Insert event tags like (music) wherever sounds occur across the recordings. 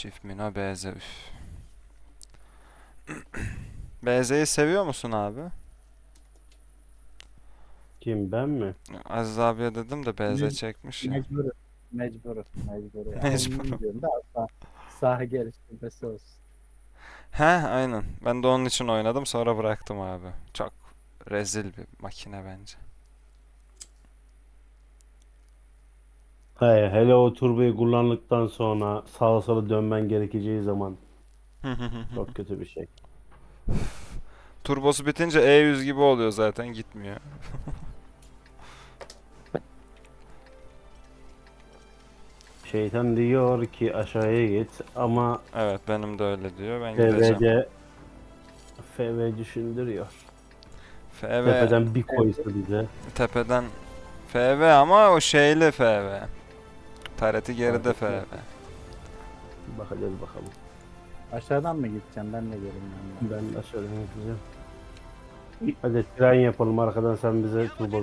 Çift Mino BZ üf. BZ'yi seviyor musun abi? Kim ben mi? Aziz abiye dedim de BZ çekmiş ya. Mecbur. Mecbur. Mecbur. (laughs) Ya. Mecbur. Onu diyorum da sağ, sağ geliştirmesi olsun. He aynen. Ben de onun için oynadım sonra bıraktım abi. Çok rezil bir makine bence. He, hele o turbayı kullandıktan sonra sağa sola dönmen gerekeceği zaman (laughs) çok kötü bir şey. Turbosu bitince E100 gibi oluyor zaten gitmiyor. (laughs) Şeytan diyor ki aşağıya git ama Evet benim de öyle diyor. Ben gideceğim. FVC FV düşündürüyor. FV Tepeden bir koysa bize. tepeden FV ama o şeyli FV. Tareti geride FV. Bakacağız bakalım. Aşağıdan mı gideceğim? Ben de geleyim yanına. Ben de aşağıdan yapacağım. Hadi tren yapalım arkadan sen bize turbo.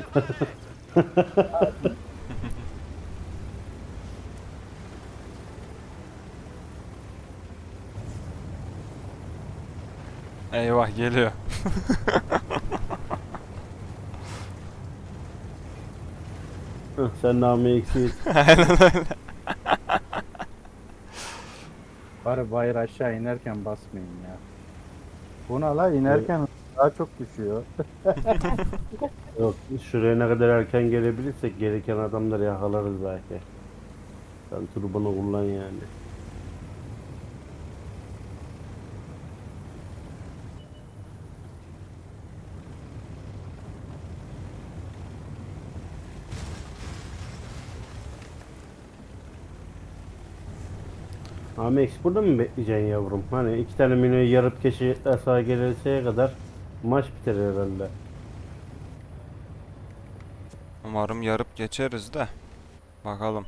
(laughs) Eyvah geliyor. (laughs) Heh, sen namı eksik. (laughs) Aynen öyle. Bari bayır aşağı inerken basmayın ya. Buna la inerken daha çok düşüyor. (laughs) Yok şuraya ne kadar erken gelebilirsek gereken adamları yakalarız belki. Sen turbonu kullan yani. Amex burada mı bekleyeceksin yavrum? Hani iki tane minoyu yarıp keşi sağa gelirseye kadar maç biter herhalde. Umarım yarıp geçeriz de. Bakalım.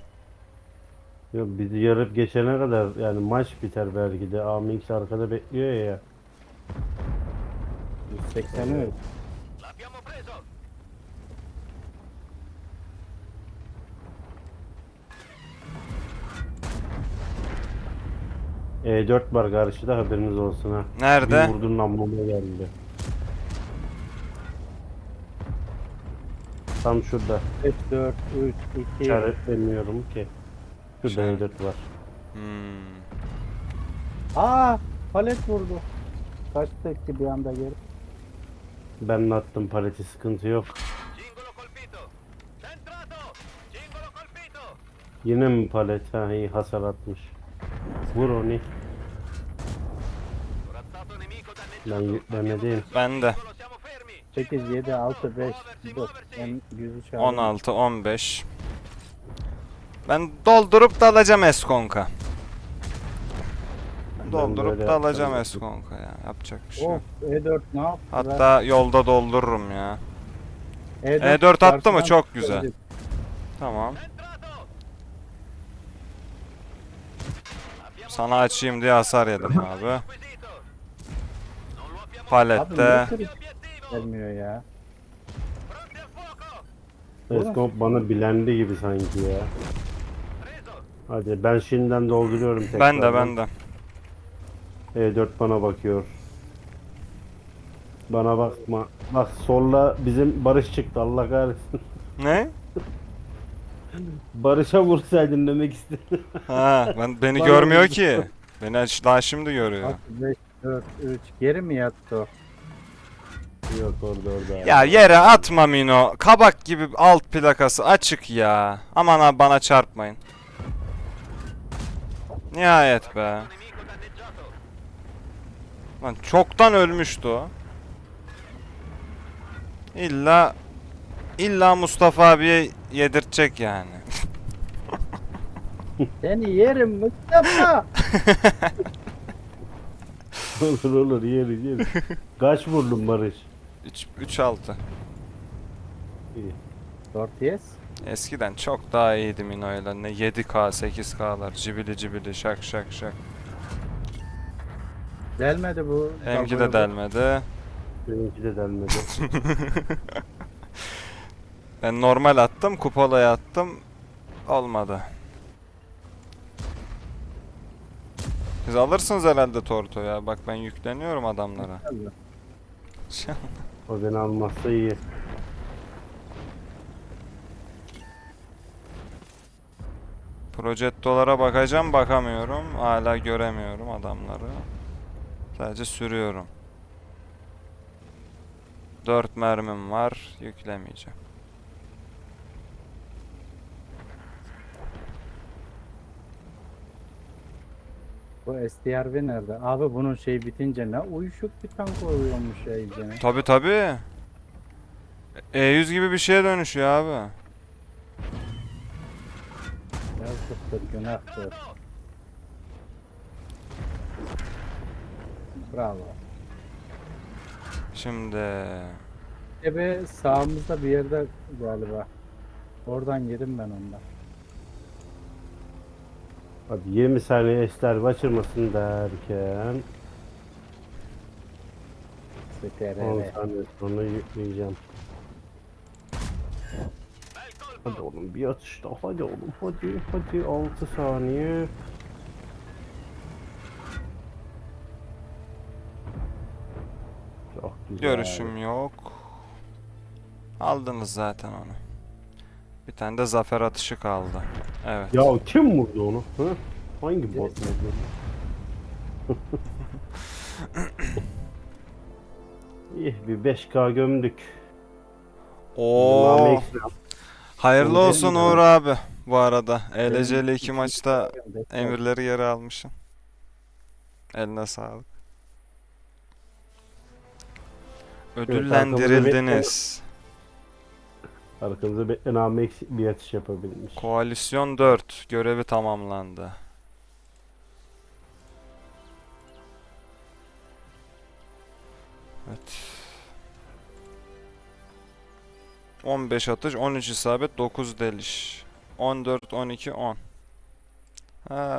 Yok bizi yarıp geçene kadar yani maç biter belki de. Amix arkada bekliyor ya. 180 öyle. E4 var karşıda haberiniz olsun ha. Nerede? Bir vurdun namluma geldi. Tam şurada. 5, 4, 3, 2. İşaretlemiyorum ki. Şurada İşaret- E4 var. Hmm. Aa, palet vurdu. Kaç tekti bir anda geri. Ben attım paleti sıkıntı yok. Cingolo colpito! Centrato! Cingolo colpito! Yine mi palet? Ha iyi hasar atmış. Vur onu. Ben yüklemedeyim. Ben de. Cingolo siamo fermi! 8, 7, 6, 5, 4. En yüzü çağırdı. 16, 15. Ben doldurup da alacağım Eskonka. Doldurup da alacağım. Eskonka ya. Yapacak bir şey yok. Of, E4 ne yaptı? Hatta yolda doldururum ya. be? E4 attı mı? Çok güzel. Tamam. Centrato! Abbiamo Sana açayım diye hasar yedim abi. Abi Palette. obiettivo! gelmiyor ya? Pronti al fuoco! Eskop bana bilendi gibi sanki ya. Hadi ben şimdiden dolduruyorum tekrar. Ben de ben de. E4 bana bakıyor. Bana bakma. Bak solla bizim Barış çıktı Allah kahretsin. Ne? Barış'a vursaydın demek istedim. Ha, ben beni Bana görmüyor vurdu. ki. Beni aç- daha şimdi görüyor. Bak 5, 4, 3. Geri mi yattı o? Yok orada orada. Ya yere atma Mino. Kabak gibi alt plakası açık ya. Aman abi bana çarpmayın. Nihayet be. Lan çoktan ölmüştü o. İlla illa Mustafa abiye yedirtecek yani. (laughs) Seni yerim Mustafa. (laughs) olur olur yeriz yeriz. Kaç vurdun Barış? 3 3 6. İyi. 4 yes. Eskiden çok daha iyiydi Mino'yla. Ne 7K, 8K'lar, cibili cibili, şak şak şak. Delmedi bu. Benimki de delmedi. Benimki de delmedi. (laughs) Ben normal attım, kupolaya attım. Olmadı. Siz alırsınız herhalde Torto ya. Bak ben yükleniyorum adamlara. O beni almazsa iyi. Projettolara bakacağım bakamıyorum. Hala göremiyorum adamları. Sadece sürüyorum. 4 mermim var. Yüklemeyeceğim. Bu STRV nerede? Abi bunun şey bitince ne uyuşuk bir tank oluyormuş ya iyicene. Tabi tabi. E100 gibi bir şeye dönüşüyor abi. Yazıktır, günahtır. Bravo. Şimdi Ebe sağımızda bir yerde galiba. Oradan yedim ben ondan. Hadi 20 saniye eşler kaçırmasın derken 10 STRV. saniye sonra yükleyeceğim. Hadi oğlum bir atış daha hadi oğlum hadi hadi 6 saniye. Çok güzel. görüşüm yok. Aldınız zaten onu. Bir tane de zafer atışı kaldı. Evet. Ya kim vurdu onu? Ha? Hangi bot vurdu? (laughs) İyi bir 5K gömdük. Oo. Hayırlı Onu olsun Uğur abi bu arada. ELC'li iki maçta Bekle. emirleri geri almışsın. Eline sağlık. Ödüllendirildiniz. Arkamızda bekle namı eksik bir atış yapabilmiş. Koalisyon 4 görevi tamamlandı. Evet. 15 atış, 13 isabet, 9 deliş. 14, 12, 10. Ha,